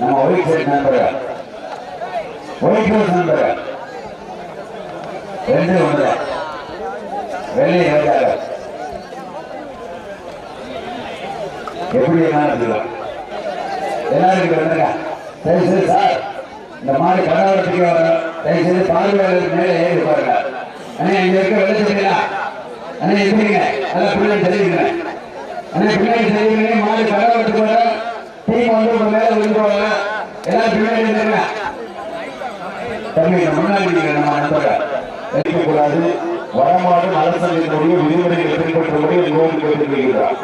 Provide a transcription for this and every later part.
நம்ம white side number white house number ரெண்டு ஒன்று வெள்ளை இருபத்தாறு எப்படி என்ன இருக்கலாம் வந்துருங்க சார் இந்த மாதிரி கடாவரத்துக்கு வரணும் தயவு செய்து பார்வையாளருக்கு மேலே ஏறி பாருங்க அண்ணா இங்க இருக்க வெள்ள வெளிச்சீங்களா அண்ணா எப்படிங்க நல்லா பிள்ளைங்க தெரியுங்க அண்ணா பிள்ளைங்க தெரியுங்க மாடு கடை விட்டு போற டீம் வந்து உங்க மேல விழுந்துவாங்க எல்லாரும் பின்னாடி இருந்துருங்க தம்பி இந்த முன்னாடி நீங்க நம்ம நண்பர்கள் இருக்கக்கூடாது வடமாடு நலசங்கத்தினுடைய விதிமுறைகளை பின்பற்றும்படி உங்களோடு கேட்டுக்கொள்கிறார்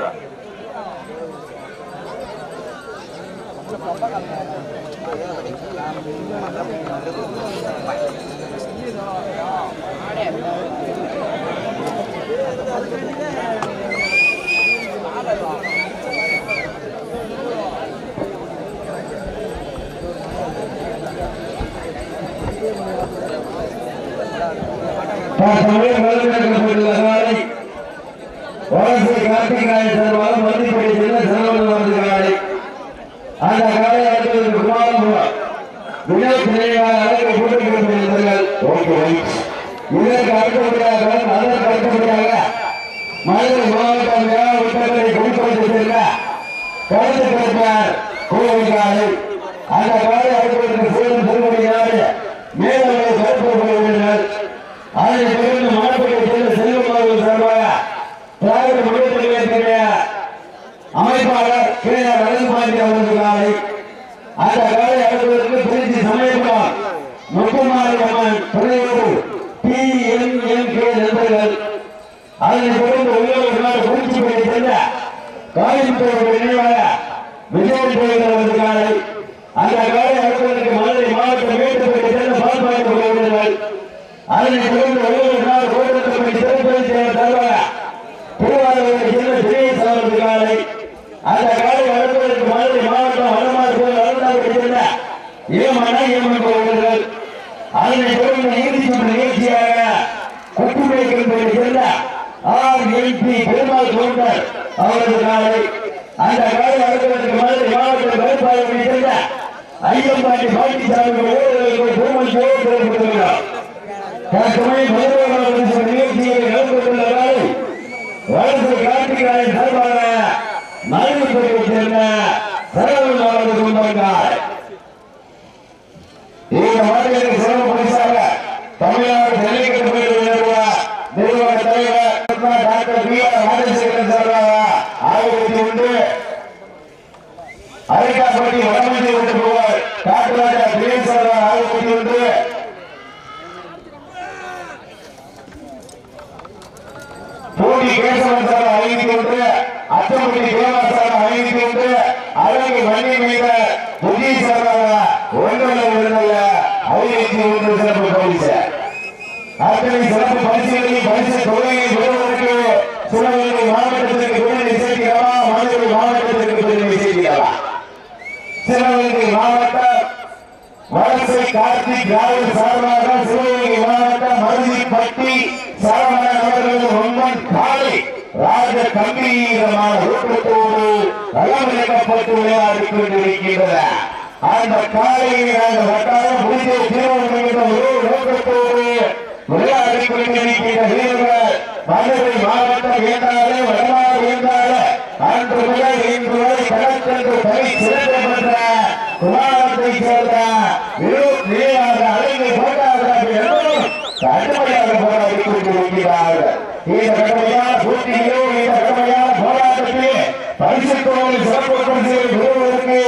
தற்சமயம் வழங்கப்பட்டுள்ள காலை வலசை கார்த்திகாய சார்பாக மந்திப்படி செல்ல சரவணன் வந்து காலை அந்த காலை அடுத்தது குமாரபுரம் வினோத் நினைவாக அழைக்கப்பட்டிருக்கிறார்கள் இதற்கு அடுத்தபடியாக அதற்கு அடுத்தபடியாக மதுரை மாவட்டம் உத்தரவை குறிப்பிட்டு கருத்து கிடைப்பார் கோவில் அந்த காலை அடுத்தவருக்கு சேரும் திருமணியாறு கருத்து அதனை தொடர்ந்து மாவட்டத்தை சேர்ந்த செல்வம் அவர்கள் சார்பாக திராவிட முன்னேற்ற கழகத்தினுடைய அமைப்பாளர் கே ஆர் அழகுபாண்டி அவர்கள் காலை அந்த காலை அடுத்ததற்கு திருச்சி சமயபுரம் முத்துமாரி அம்மன் துணையோடு டி என் என் கே நண்பர்கள் அதனை தொடர்ந்து உள்ளூர் பூச்சி குறிச்சிப்படை சேர்ந்த காயம்புத்தோடு நினைவாக விஜய் கோயில் காலை. அந்த காலை அடுத்ததற்கு மதுரை மாவட்டம் மேட்டுப்பட்டை சேர்ந்த பால்பாய்ந்த அதனை தொடர்ந்து ஒவ்வொரு நாள் கோட்டத்தை சிறப்பு செயலர் தலைவர் திருவாரூரை சேர்ந்த தினேஷ் அவரது காலை அந்த காலை அடுப்பதற்கு மதுரை மாவட்டம் வடமாறு கோயில் அருணாவை சேர்ந்த ஏமன ஏமன் கோவில்கள் அதனை தொடர்ந்து இறுதி சுற்று நிகழ்ச்சியாக குட்டுமைக்கல் சேர்ந்த ஆர் எல்பி பெருமாள் கவுண்டர் அவரது காலை அந்த காலை அடுப்பதற்கு மதுரை மாவட்டம் கருப்பாயை சேர்ந்த ஐயம்பாண்டி பாட்டிசாமி ஊழலுக்கு பெருமாள் ஜோதி திறக்கப்பட்டுள்ளார் தற்சமயம் மதுரை நிகழ்ச்சியை கலந்துள்ள வேலை வலசு கார்த்திகாயன் சார்பாக மதுரைப்பட்டியை சேர்ந்த சரவணன் அவர்கள் கொண்டார் இந்த மாநிலத்தின் சிறப்பு பரிசாக தமிழ்நாடு ஜல்லிக்கட்டு போட்டி நிறுவன நிறுவன தலைவர் டாக்டர் பி ஆர் ராஜசேகரன் சார்பாக ஆயிரத்தி ஒன்று அரைக்காப்பட்டி வடமஞ்சி விட்டு போவார் டாக்டர் ராஜா தினேஷ் சார்பாக ஆயிரத்தி ஒன்று பூடி கேசவன் சார் ஐநூத்தி ஒன்று அச்சம்பட்டி தேவாசார ஐநூத்தி ஒன்று அழகு வள்ளி மீத புதிய சாராக ஒன்றல்ல ஒன்றல்ல ஐநூத்தி ஒன்று சிறப்பு பரிசு அத்தனை சிறப்பு பரிசுகளையும் பரிசு தொகையை பெறுவதற்கு சிவகங்கை மாவட்டத்திற்கு பெருமை சேர்க்கிறவா மதுரை மாவட்டத்திற்கு பெருமை சேர்க்கிறவா சிவகங்கை மாவட்டம் வலசை கார்த்திக் ராவல் சார்பாக சிவகங்கை மாவட்டம் மருதிப்பட்டி சரவணன் அவர்களது ஒன்பன் காலை ராஜ கம்பீரமான ஊக்கத்தோடு அலமளிக்கப்பட்டு விளையாடிக் கொண்டிருக்கின்றன அந்த காலையை நாங்கள் வட்டாரம் முடிந்த தீர்மானம் என்ற ஒரு நோக்கத்தோடு விளையாடிக் கொண்டிருக்கின்ற வீரர்கள் மதுரை மாவட்டம் என்றாலே வடமாறு என்றாலே அன்று முதல் இன்று வரை கடற்கன்று தனி சிறப்பு பெற்ற குமாரத்தை சேர்ந்த வினோத் போட்டார்கள் கடுமையாக போராடி இந்த கடுமையான இந்த கடுமையான பரிசுத்தோடு சிறப்பு பெறுவதற்கு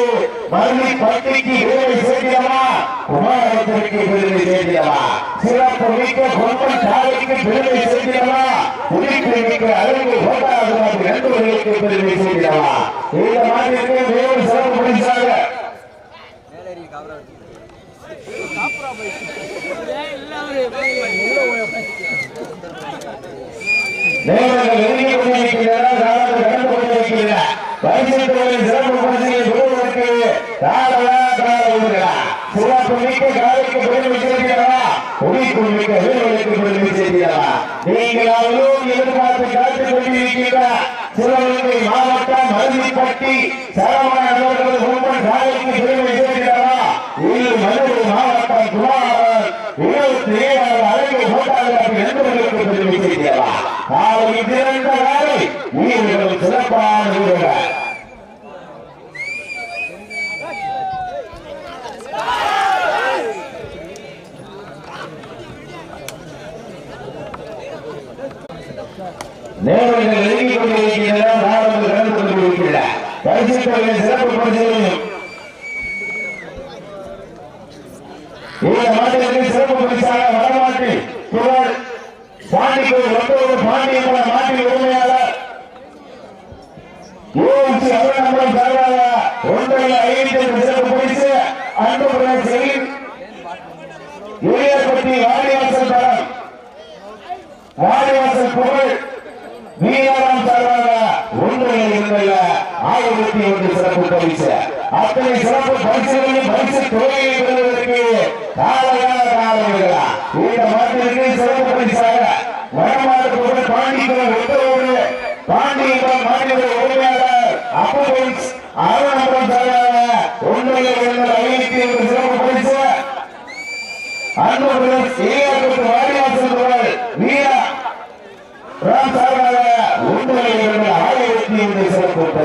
மதுரை பட்டிக்கு பெருமை சேர்க்கிறவா குமாரத்திற்கு பெருமை சேர்க்கிறவா? சிறப்பு மிக்க பொம்மன் சாலைக்கு பெருமை சேர்க்கிறவா? உயிர்ப்பு மிக்க அழகு போட்டார்கள் நண்பர்களுக்கு பெருமை சேர்க்கிறவா? இந்த மாதிரி வேறு சிறப்பு பரிசாக தேவர்கள் நெருங்கி கொண்டிருக்கிறார் கடந்து கொண்டிருக்கிறார் பரிசுத்தவரின் கூடிமிக்க வீரர்களுக்கு பெருமை செய்கிறதா நீங்களாவது எதிர்பார்த்து காத்துக் கொண்டிருக்கின்ற சிவகங்கை மாவட்டம் மருதிப்பட்டி நேரங்கள் நெருங்கிக் கொண்டிருக்கின்றன நாடுகள் நடந்து கொண்டிருக்கின்றன. பரிசுத்தவர்கள் சிறப்பு பரிசுகளில் மாநில இருந்துள்ள ஆயிரத்தி ஒன்று சிறப்பு பரிசு. அத்தனை சிறப்பு பரிசுகளையும்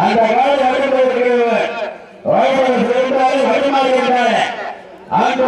அந்த காலம் நடக்கப்பட்டிருக்கிறது வருமாறு அந்த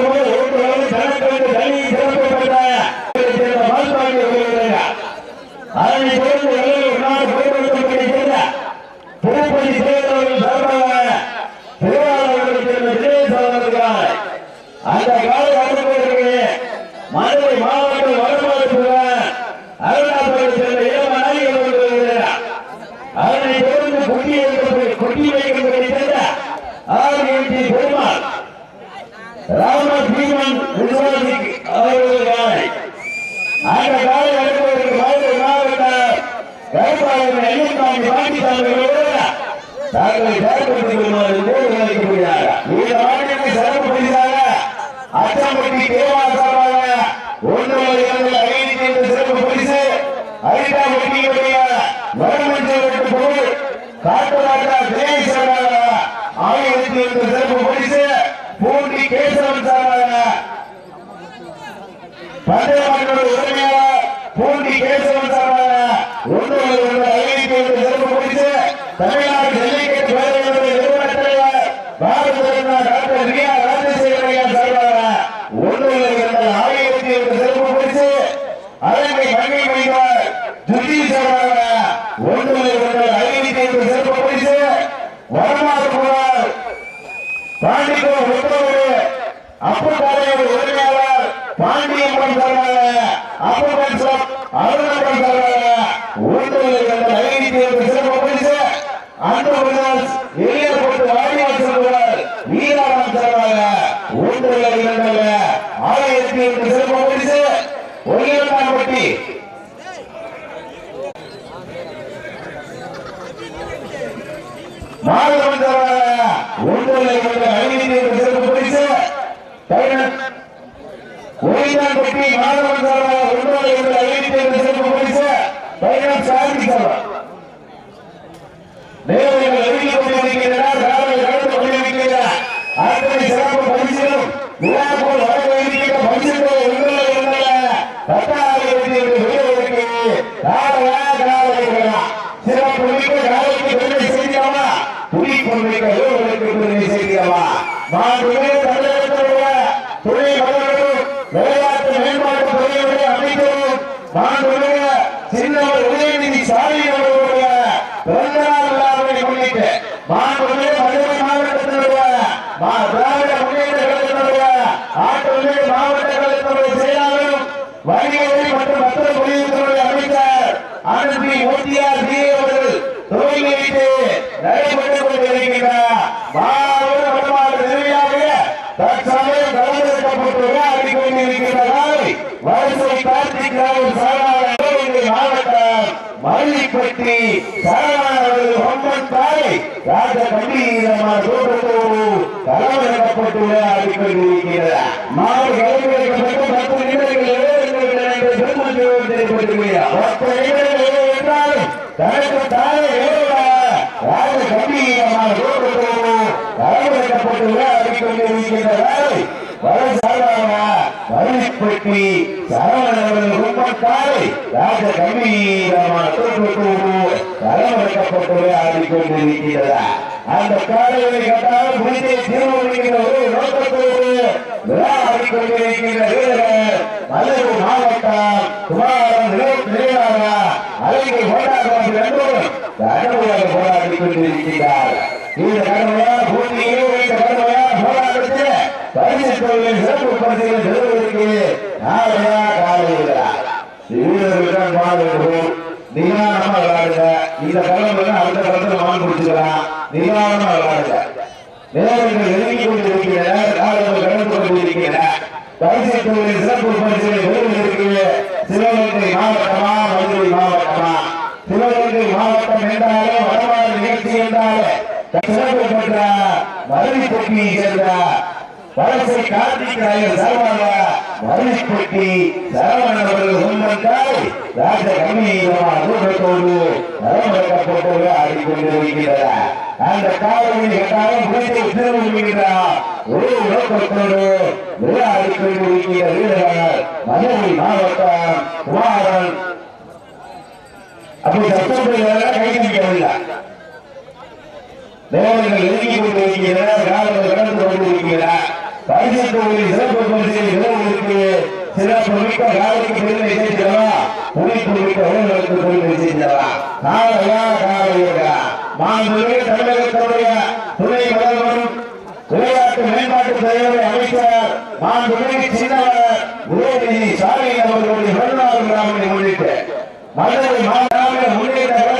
மாதவன் சார்பாக சிறப்பு பரிசு டைனன் ஒளியான்பட்டி மாதவன் சார்பாக ஒன்று இரண்டு ஐநூத்தி சிறப்பு பரிசு டைனன் சாந்தி சார்பாக தேவர்கள் எழுதி கொண்டிருக்கிறார் ராவல் கலந்து கொண்டிருக்கிறார் அத்தனை சிறப்பு பரிசிலும் விழாக்குள் வர இருக்கிற பரிசுகளை ஒன்றுல ஒன்றல்ல பத்தாயிரத்தி எட்டு வீரர்களுக்கு காலையா காலையா சிறப்பு மிக்க காலைக்கு பெருமை செய்கிறவா துணிப்பு மிக்க வீரர்களுக்கு பெருமை செய்கிறவா மாண்புமிகு தமிழகத்தினுடைய துணை முதல்வரும் விளையாட்டு மேம்பாட்டு துறையுடைய அமைச்சரும் உதயநிதி ஸ்டாலின் மல்லிப்பட்டி சரவணவர்கள் ஒம்மன் தாய் ராஜ கம்பீரமான தோட்டத்தோடு கலவரப்பட்டுள்ள அறிக்கொண்டிருக்கிறார் மாறு கலவரப்பட்டு பத்து பத்து நிமிடங்கள் தனக்கு தானே ராஜ கம்பீரமான தோட்டத்தோடு மல்லிப்பட்டி சரவணவர்கள் கும்பத்தாரை ராஜ கம்பீரமான தோற்றத்தோடு கலவரக்கப்பட்டுள்ள ஆடிக்கொண்டிருக்கிறதா அந்த காலையை கட்டால் முடித்தை தீர்மானிக்கிற ஒரு நோக்கத்தோடு விளையாடிக் கொண்டிருக்கின்ற வீரர்கள் மதுரை மாவட்டம் குமாரன் அழகை போராடி கொண்டிருக்கிறார் இந்த கடுமையான போட்டியிலே இந்த கடுமையான போராட்டத்தில் பரிசு தொழிலை சிறப்பு பரிசுகளை பெறுவதற்கு நாளையா காலையிலா வீரர்களுடன் பாடுகிறோம் நிதானமா விளையாடுங்க இந்த கலம் அடுத்த கலத்துல மான் பிடிச்சுக்கலாம் நிதானமா விளையாடுங்க நேரங்கள் நெருங்கி கொண்டிருக்கின்றன காலங்கள் கடந்து கொண்டிருக்கின்றன பரிசு தொழிலை சிறப்பு பரிசுகளை பெறுவதற்கு சிவகங்கை மாவட்டமா மதுரை மாவட்டமா சிவகங்கை மாவட்டம் என்றாலே வடமாறு நிகழ்ச்சி என்றாலே சிறப்பு பெற்ற மதுரை தொட்டியை சேர்ந்த வலசை கார்த்திக் நாயர் சரவண மதுரைப்பட்டி சரவணன் அவர்கள் உண்மைக்காய் ராஜ கம்பீரமான தூக்கத்தோடு நலமடக்கப்பட்டோடு ஆடிக்கொண்டிருக்கிறார் அந்த காலையில் கட்டாயம் குறைத்து திரும்புகிறார் ஒரு நோக்கத்தோடு விளையாடிக்கொண்டிருக்கிற வீரர்கள் மதுரை மாவட்டம் குமாரன். அப்படி சத்தம் கை கணிக்கவில்லை தேவர்கள் எழுதி கொண்டிருக்கிறார் காலங்கள் கடந்து கொண்டிருக்கிறார் பரிசு சிறப்பு பரிசை விளைவுகளுக்கு சிறப்பு மிக்க காலைக்கு பெருமை மிக்க பெருமை காலையா தமிழகத்துடைய துணை முதல்வரும் விளையாட்டு மேம்பாட்டு துறையுடைய அமைச்சர் மாண்புமிகு சின்னவர் உதயநிதி ஸ்டாலின் அவர்களுடைய பிறந்தநாள் விழாவை முன்னிட்டு மதுரை மாவட்ட முன்னேற்ற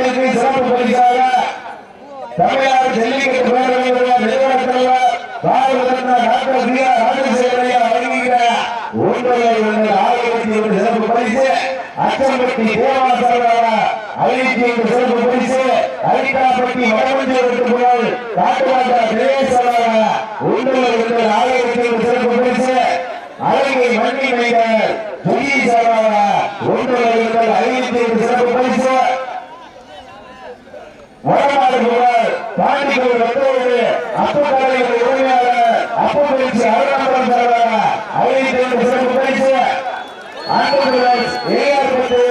இந்த சிறப்பு பரிசாக தமிழ்நாடு ஜல்லிக்கட்டு பேரவையுடைய நிறுவன தலைவர் டாக்டர் பி ஆர் ராஜசேகரையா வழங்குகிற ஆயிரத்தி ஒரு சிறப்பு பரிசு அச்சம்பட்டி போல அன்புடன் ஏற்பட்டு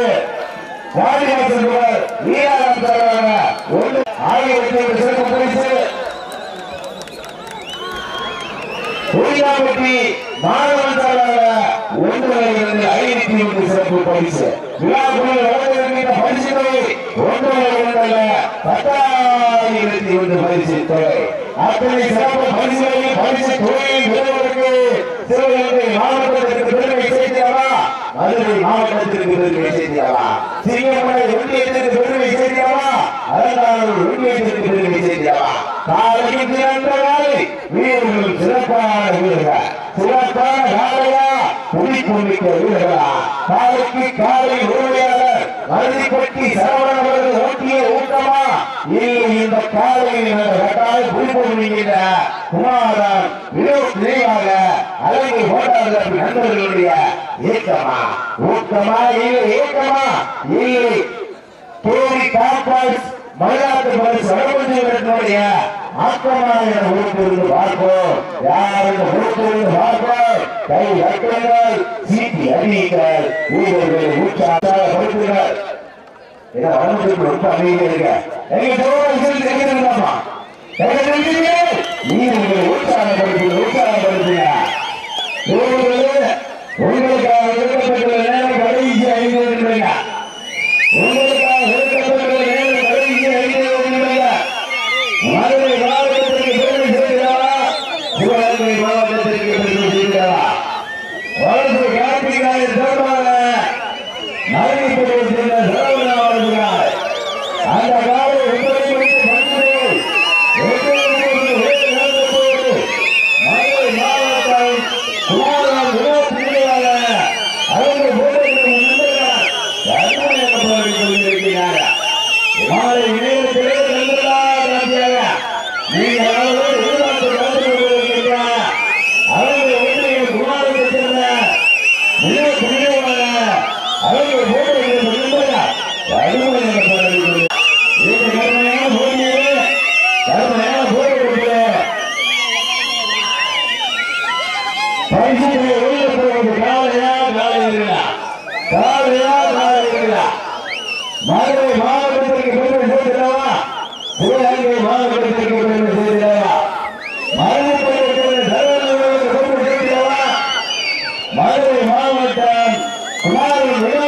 வாடிவாசல் வீராரம் தலைவராக ஒன்று. ஆகியவற்றிற்கு சிறப்பு பரிசு. பரிசு. விழாக்குழு வழங்கியிருக்கின்ற சிறப்பு பரிசுகளையும் பெருமை சேர்க்கிறவா மதுரை மாவட்டத்திற்கு பெருமை செய்தியவா சிறியமலை ஒன்றியத்திற்கு பெருமை செய்தியவா அரசாணூர் ஒன்றியத்திற்கு பெருமை செய்தியவா காலையில் திறந்த காலை வீரர்கள் சிறப்பான வீரர்கள். சிறப்பான காலையா? புலிக்குமிக்க வீரர்களா? காலைக்கு காலை ஊழியாளர் மதுரைப்பட்டி சரவணன் அவர்கள் ஓட்டிய ஊட்டமா இல்லை இந்த காலையில் கட்டால் புலிக்குமிக்கிற குமாரன் வினோத் நினைவாக அழகு போட்டார்கள் நண்பர்களுடைய ஏக்கமா? ஊக்கமா இல்லை ஏக்கமா? இல்லை. தேவி டாப்பாஸ் மயிலாடுதுறை சடமன்றினுடைய ஆக்கமான உறுப்பிலிருந்து பார்ப்போம். யாரும் உறுப்பிலிருந்து கை வைக்கிறீர்கள் சீட்டி அறிவிக்கிறார் வீரர்களை ஊற்றாக கொடுப்பீர்கள் ஏன்னா வளர்ந்து ரொம்ப விளையாட போவர்கள் கொண்டிருக்கிறார்கள் மதுரை மாவட்டம் குமாரன்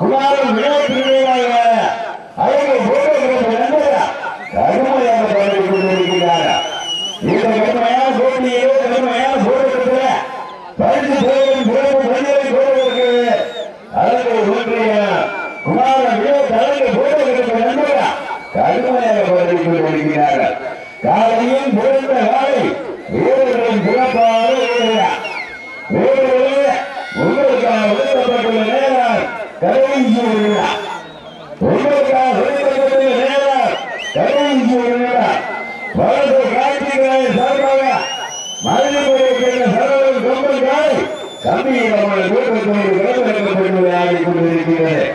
குமாரம் விளையாட்டு மனிதர்களுக்கு சரவணன் வீட்டுக்கு விளக்கப்பட்டு ஆடிக் கொண்டிருக்கிறது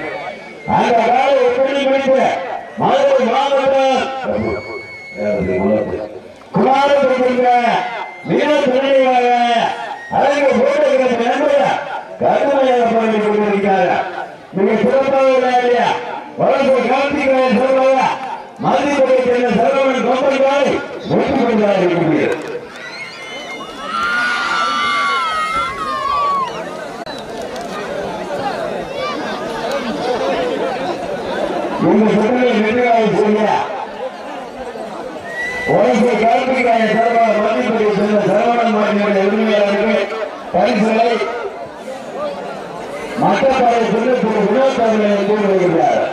அந்த காலை எப்படி பிடித்த மதுரை மாவட்டம் குமாரப்படுகின்ற மிக துணையாக அழகு போட்டுகிற நண்பர் கடுமையாக போராடி கொண்டிருக்கிறார் மிக சிறப்பாக இல்லையா வளர்ச்சி கார்த்திகளை சொல்வாங்க கொண்டாடி இந்த சுற்றுலை வெற்றியாக செய்ய உலக கார்த்திகாய சர்வார் மதிப்பதை சென்ற சரவணன் உரிமையாளருக்கு பரிசுகளை மட்டப்பாறை கூறி வருகிறார்.